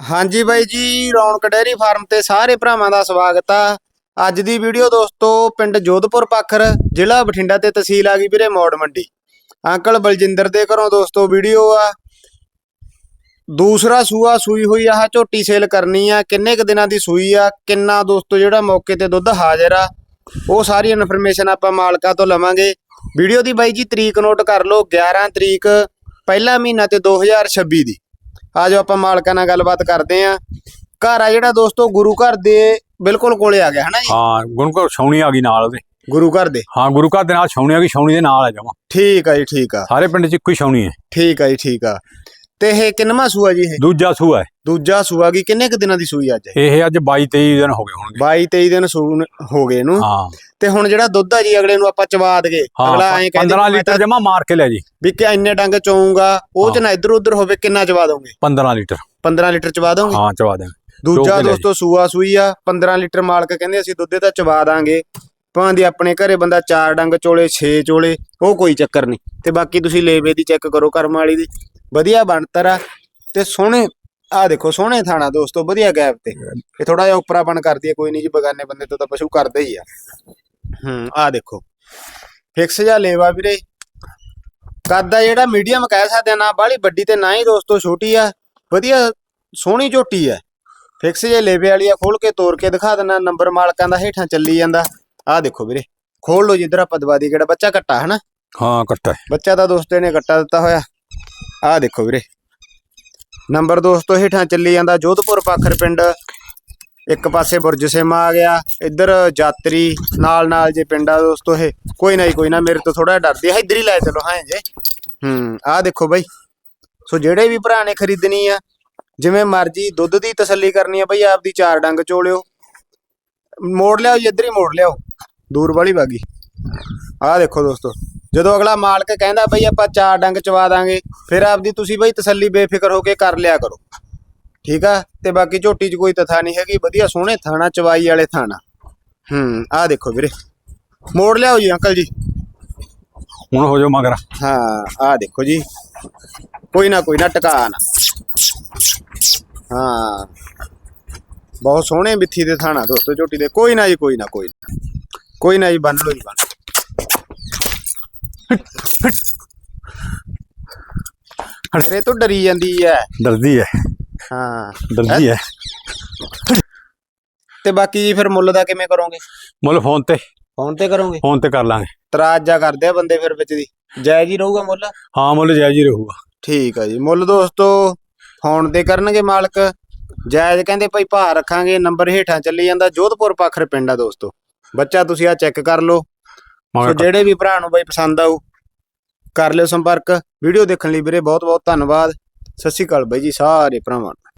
ਹਾਂਜੀ ਬਾਈ ਜੀ, ਰੌਣਕ ਡੈਰੀ ਫਾਰਮ ਤੇ ਸਾਰੇ ਭਰਾਵਾਂ ਦਾ ਸਵਾਗਤ ਆ। ਅੱਜ ਦੀ ਵੀਡੀਓ ਦੋਸਤੋ, ਪਿੰਡ ਜੋਧਪੁਰ ਪਾਖਰ, ਜ਼ਿਲ੍ਹਾ ਬਠਿੰਡਾ ਤੇ ਤਹਿਸੀਲ ਆ ਗਈ ਵੀਰੇ ਮੋੜ ਮੰਡੀ। ਅੰਕਲ ਬਲਜਿੰਦਰ ਦੇ ਘਰੋਂ ਦੋਸਤੋ ਵੀਡੀਓ ਆ। ਦੂਸਰਾ ਸੂਆ ਸੂਈ ਹੋਈ ਆ ਝੋਟੀ ਸੇਲ ਕਰਨੀ ਆ। ਕਿੰਨੇ ਕ ਦਿਨਾਂ ਦੀ ਸੂਈ ਆ? ਕਿੰਨਾ ਦੋਸਤੋ ਜਿਹੜਾ ਮੌਕੇ ਤੇ ਦੁੱਧ ਹਾਜ਼ਰ ਆ? ਉਹ ਸਾਰੀ ਇਨਫੋਰਮੇਸ਼ਨ ਆਪਾਂ ਮਾਲਕਾਂ ਤੋਂ ਲਵਾਂਗੇ। ਵੀਡੀਓ ਦੀ ਬਾਈ ਜੀ ਤਰੀਕ ਨੋਟ ਕਰ ਲਓ 11 ਤਰੀਕ, ਪਹਿਲਾ ਮਹੀਨਾ ਤੇ 2026 ਦੀ। ਆਜੋ ਆਪਾਂ ਮਾਲਕਾਂ ਨਾਲ ਗੱਲਬਾਤ ਕਰਦੇ ਆਂ। ਘਰ ਆ ਜਿਹੜਾ ਦੋਸਤੋ ਗੁਰੂ ਘਰ ਦੇ ਬਿਲਕੁਲ ਕੋਲੇ ਆ ਗਿਆ ਹਨਾ ਜੀ? ਹਾਂ ਗੁਰੂ ਘਰ ਛਾਉਣੀ ਆ ਗਈ ਨਾਲ ਉਹਦੇ ਗੁਰੂ ਘਰ ਦੇ? ਹਾਂ ਗੁਰੂ ਘਰ ਦੇ ਨਾਲ ਛਾਉਣੀ ਆ ਗਈ ਛਾਉਣੀ ਦੇ ਨਾਲ ਆ ਜਾਵਾਂ। ਠੀਕ ਆ ਜੀ ਠੀਕ ਆ। ਸਾਰੇ ਪਿੰਡ 'ਚ ਇੱਕੋ ਹੀ ਛਾਉਣੀ ਹੈ। ਠੀਕ ਆ ਜੀ ਠੀਕ ਆ। ਤੇ ਇਹ ਕਿੰਨਵਾਂ ਸੂਆ ਜੀ ਇਹ? ਦੂਜਾ ਸੂਆ ਹੈ। ਦੂਜਾ ਸੂਆ ਕੀ? ਕਿੰਨੇ ਕ ਦਿਨਾਂ ਦੀ ਸੂਈ ਅੱਜ? ਇਹ? ਅੱਜ 22 23 ਦਿਨ ਹੋ ਗਏ ਹੋਣਗੇ। 22 23 ਦਿਨ ਸੂਣ ਹੋ ਗਏ ਇਹਨੂੰ। ਹਾਂ। ਤੇ ਹੁਣ ਜਿਹੜਾ ਦੁੱਧ ਆ ਜੀ ਅਗਲੇ ਨੂੰ ਆਪਾਂ ਚਵਾ ਦਗੇ ਅਗਲਾ ਐਂ ਕਹਿੰਦੇ 15 ਲੀਟਰ ਜਮਾ ਮਾਰ ਕੇ ਲੈ ਜੀ। ਵੀ ਕਿ ਇੰਨੇ ਡੰਗ ਚੋਊਗਾ? ਉਹ ਚ ਨਾ ਇੱਧਰ ਉੱਧਰ ਹੋਵੇ ਕਿੰਨਾ ਚਵਾ ਦੋਗੇ? 15 ਲੀਟਰ। 15 ਲੀਟਰ ਚਵਾ ਦੋਗੇ? ਹਾਂ ਚਵਾ ਦੇ ਦੂਜਾ ਦੋਸਤੋ ਸੂਆ ਸੂਈ ਆ। 15 ਲੀਟਰ ਮਾਲਕ ਕਹਿੰਦੇ ਅਸੀਂ ਦੁੱਧ ਤਾਂ ਚਵਾ ਦਾਂਗੇ। ਭਾਂ ਆਪਣੇ ਘਰੇ ਬੰਦਾ ਚਾਰ ਡੰਗ ਚੋਲੇ 6 ਚੋਲੇ, ਉਹ ਕੋਈ ਚੱਕਰ ਨਹੀਂ। ਤੇ ਬਾਕੀ ਤੁਸੀਂ ਲੇਵੇ ਦੀ ਚੈੱਕ ਕਰੋ ਕਰਮ ਵਾਲੀ ਦੀ। ਵਧੀਆ ਬਣਤਰ ਆ। ਤੇ ਸੋਹਣੇ ਆ ਦੇਖੋ ਸੋਹਣੇ ਥਾਣਾ ਦੋਸਤੋ, ਵਧੀਆ ਗੈਪ ਤੇ। ਇਹ ਥੋੜਾ ਜਿਹਾ ਉਪਰਾ ਬਣ ਕਰਦੀ ਹੈ ਕੋਈ ਨਹੀਂ ਜੀ, ਬਗਾਨੇ ਬੰਦੇ ਤੋਂ ਤਾਂ ਪਸ਼ੂ ਕਰਦੇ ਹੀ ਆ। ਹੂੰ ਆ ਦੇਖੋ। ਫਿਕਸ ਜਾਂ ਲੇਵਾ ਵੀਰੇ। ਕੱਦ ਜਿਹੜਾ ਮੀਡੀਅਮ ਕਹਿ ਸਕਦੇ ਆ ਨਾ, ਬਾਹਲੀ ਵੱਡੀ ਤੇ ਨਾ ਹੀ ਦੋਸਤੋ, ਛੋਟੀ ਆ। ਵਧੀਆ, ਸੋਹਣੀ ਝੋਟੀ ਆ। ਫਿਕਸ ਜੇ ਲੇਵੇ ਵਾਲੀ ਆ ਖੋਲ ਕੇ ਤੋੜ ਕੇ ਦਿਖਾ ਦਿੰਦਾ, ਨੰਬਰ ਮਾਲਕਾਂ ਦਾ ਹੇਠਾਂ ਚੱਲੀ ਜਾਂਦਾ। ਆ ਦੇਖੋ ਵੀਰੇ ਖੋਲ ਲਓ ਜਿੱਧਰ ਆਪਾਂ ਦਵਾ ਦੀ ਕਿਹੜਾ ਬੱਚਾ ਕੱਟਾ ਹਨਾ? ਹਾਂ ਕੱਟਾ ਹੈ। ਬੱਚਾ ਤਾਂ ਦੋਸਤੇ ਨੇ ਕੱਟਾ ਦਿੱਤਾ ਹੋਇਆ। ਆ ਦੇਖੋ ਵੀਰੇ। ਨੰਬਰ ਦੋਸਤੋ ਹੇਠਾਂ ਚੱਲੀ ਜਾਂਦਾ ਜੋਧਪੁਰ ਪਾਖਰ ਪਿੰਡ। ਇੱਕ ਪਾਸੇ ਬੁਰਜ ਸੇਮਾ ਆ ਗਿਆ। ਇੱਧਰ ਜਾਤਰੀ ਨਾਲ ਨਾਲ ਜੇ ਪਿੰਡਾ ਦੋਸਤੋ ਇਹ। ਕੋਈ ਨਾ ਜੀ, ਕੋਈ ਨਾ ਮੇਰੇ ਤੋਂ ਥੋੜਾ ਡਰਦੀ ਆ। ਇੱਧਰ ਹੀ ਲੈ ਚਲੋ ਹਾਂ ਜੇ। ਹੂੰ ਆ ਦੇਖੋ ਬਾਈ। ਸੋ ਜਿਹੜੇ ਵੀ ਭਰਾ ਨੇ ਖਰੀਦਣੀ ਆ ਜਿਵੇਂ ਮਰਜ਼ੀ ਦੁੱਧ ਦੀ ਤਸੱਲੀ ਕਰਨੀ ਆ ਬਈ ਆਪਦੀ ਚਾਰ ਡੰਗ ਚੋਲਿਓ। ਮੋੜ ਲਿਆਓ ਜੀ ਇੱਧਰ ਹੀ ਮੋੜ ਲਿਆਓ। ਦੂਰ ਵਾਲੀ ਬਾਗੀ। ਆਹ ਦੇਖੋ ਦੋਸਤੋ ਜਦੋਂ ਅਗਲਾ ਮਾਲਕ ਕਹਿੰਦਾ ਬਈ ਆਪਾਂ ਚਾਰ ਡੰਗ ਚਵਾ ਦਾਂਗੇ ਫਿਰ ਆਪਦੀ ਤੁਸੀਂ ਬਈ ਤਸੱਲੀ ਬੇਫਿਕਰ ਹੋ ਕੇ ਕਰ ਲਿਆ ਕਰੋ। ਠੀਕ ਆ? ਤੇ ਬਾਕੀ ਝੋਟੀ 'ਚ ਕੋਈ ਤਥਾ ਨਹੀਂ ਹੈਗੀ ਵਧੀਆ ਸੋਹਣੇ ਥਾਣਾ ਚਵਾਈ ਵਾਲੇ ਥਾਣਾ। ਹੂੰ ਆਹ ਦੇਖੋ ਵੀਰੇ। ਮੋੜ ਲਿਆਓ ਜੀ ਅੰਕਲ ਜੀ। ਹੁਣ ਹੋ ਜਾਓ ਮਗਰ। ਹਾਂ ਆਹ ਦੇਖੋ ਜੀ। ਕੋਈ ਨਾ ਕੋਈ ਨਾ ਟਿਕਾ ਨਾ। ਹਾਂ। ਬਹੁਤ ਸੋਹਣੇ ਮਿੱਥੀ ਦੇ ਥਾਣਾ ਦੋਸਤੋ ਝੋਟੀ ਦੇ। ਕੋਈ ਨਾ ਜੀ ਕੋਈ ਨਾ ਕੋਈ ਨਾ। ਕੋਈ ਨਾ ਜੀ ਬੰਨ ਲਓ ਜੀ ਬੰਨ ਅਰੇ ਤੋਂ ਡਰੀ ਜਾਂਦੀ ਹੈ ਡਰਦੀ ਹੈ ਹਾਂ। ਡਰਦੀ ਹੈ ਤੇ ਬਾਕੀ ਜੀ ਫਿਰ ਮੁੱਲ ਦਾ ਕਿਵੇਂ ਕਰੋਗੇ? ਮੁੱਲ ਫੋਨ ਤੇ। ਫੋਨ ਤੇ ਕਰੋਗੇ? ਫੋਨ ਤੇ ਕਰ ਲਾਂਗੇ। ਤਰਾਜ ਜਾ ਕਰਦੇ ਆ ਬੰਦੇ ਫਿਰ ਵਿੱਚ ਦੀ। ਜਾਇਜ਼ ਹੀ ਰਹੂਗਾ ਮੁੱਲ? ਹਾਂ ਮੁੱਲ ਜਾਇਜ਼ ਹੀ ਰਹੂਗਾ। ਠੀਕ ਆ ਜੀ। ਮੁੱਲ ਦੋਸਤੋ ਫੋਨ ਤੇ ਕਰਨਗੇ ਮਾਲਕ। ਜਾਇਜ਼ ਕਹਿੰਦੇ ਭਾਈ ਭਾਅ ਰੱਖਾਂਗੇ ਨੰਬਰ ਹੇਠਾਂ ਚੱਲੀ ਜਾਂਦਾ ਜੋਧਪੁਰ ਪਾਖਰ ਪਿੰਡ ਆ ਦੋਸਤੋ। ਬੱਚਾ ਤੁਸੀਂ ਆ ਚੈੱਕ ਕਰ ਲਓ। ਸੋ ਜਿਹੜੇ ਵੀ ਭਰਾ ਨੂੰ ਬਾਈ ਪਸੰਦ ਆਊ ਕਰ ਲਿਓ ਸੰਪਰਕ। ਵੀਡੀਓ ਦੇਖਣ ਲਈ ਵੀਰੇ ਬਹੁਤ ਬਹੁਤ ਧੰਨਵਾਦ। ਸਤਿ ਸ਼੍ਰੀ ਅਕਾਲ ਬਾਈ ਜੀ ਸਾਰੇ ਭਰਾਵਾਂ ਨੂੰ।